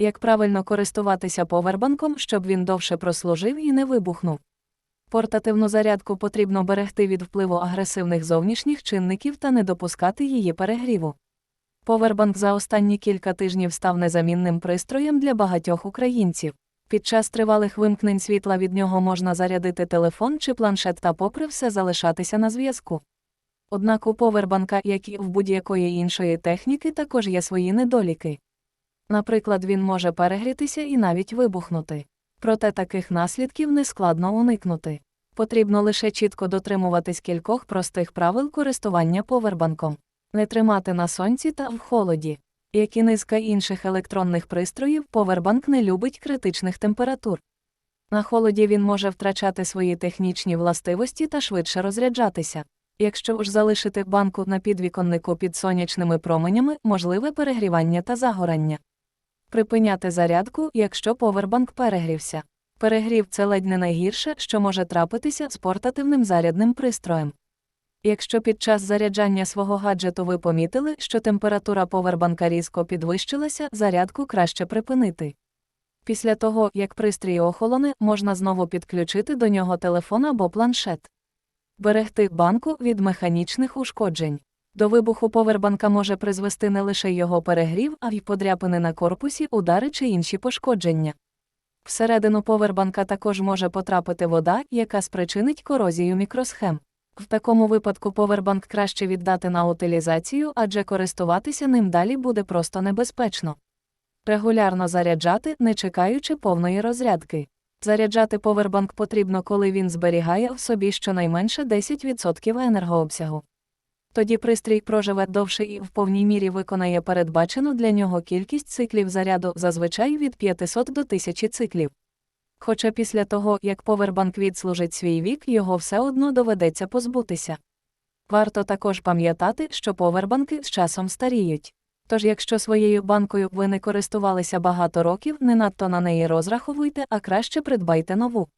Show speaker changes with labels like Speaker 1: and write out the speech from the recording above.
Speaker 1: Як правильно користуватися повербанком, щоб він довше прослужив і не вибухнув. Портативну зарядку потрібно берегти від впливу агресивних зовнішніх чинників та не допускати її перегріву. Повербанк за останні кілька тижнів став незамінним пристроєм для багатьох українців. Під час тривалих вимкнень світла від нього можна зарядити телефон чи планшет та попри все залишатися на зв'язку. Однак у повербанка, як і в будь-якої іншої техніки, також є свої недоліки. Наприклад, він може перегрітися і навіть вибухнути. Проте таких наслідків нескладно уникнути. Потрібно лише чітко дотримуватись кількох простих правил користування повербанком, не тримати на сонці та в холоді. Як і низка інших електронних пристроїв, повербанк не любить критичних температур. На холоді він може втрачати свої технічні властивості та швидше розряджатися. Якщо ж залишити банку на підвіконнику під сонячними променями, можливе перегрівання та загорання. Припиняти зарядку, якщо повербанк перегрівся. Перегрів це ледь не найгірше, що може трапитися з портативним зарядним пристроєм. Якщо під час заряджання свого гаджету ви помітили, що температура повербанка різко підвищилася, зарядку краще припинити. Після того, як пристрій охолоне, можна знову підключити до нього телефон або планшет. Берегти банку від механічних ушкоджень. До вибуху повербанка може призвести не лише його перегрів, а й подряпини на корпусі, удари чи інші пошкодження. Всередину повербанка також може потрапити вода, яка спричинить корозію мікросхем. В такому випадку повербанк краще віддати на утилізацію, адже користуватися ним далі буде просто небезпечно. Регулярно заряджати, не чекаючи повної розрядки. Заряджати повербанк потрібно, коли він зберігає в собі щонайменше 10% енергообсягу. Тоді пристрій проживе довше і в повній мірі виконає передбачену для нього кількість циклів заряду зазвичай від 500 до 1000 циклів. Хоча після того, як повербанк відслужить свій вік, його все одно доведеться позбутися. Варто також пам'ятати, що повербанки з часом старіють. Тож, якщо своєю банкою ви не користувалися багато років, не надто на неї розраховуйте, а краще придбайте нову.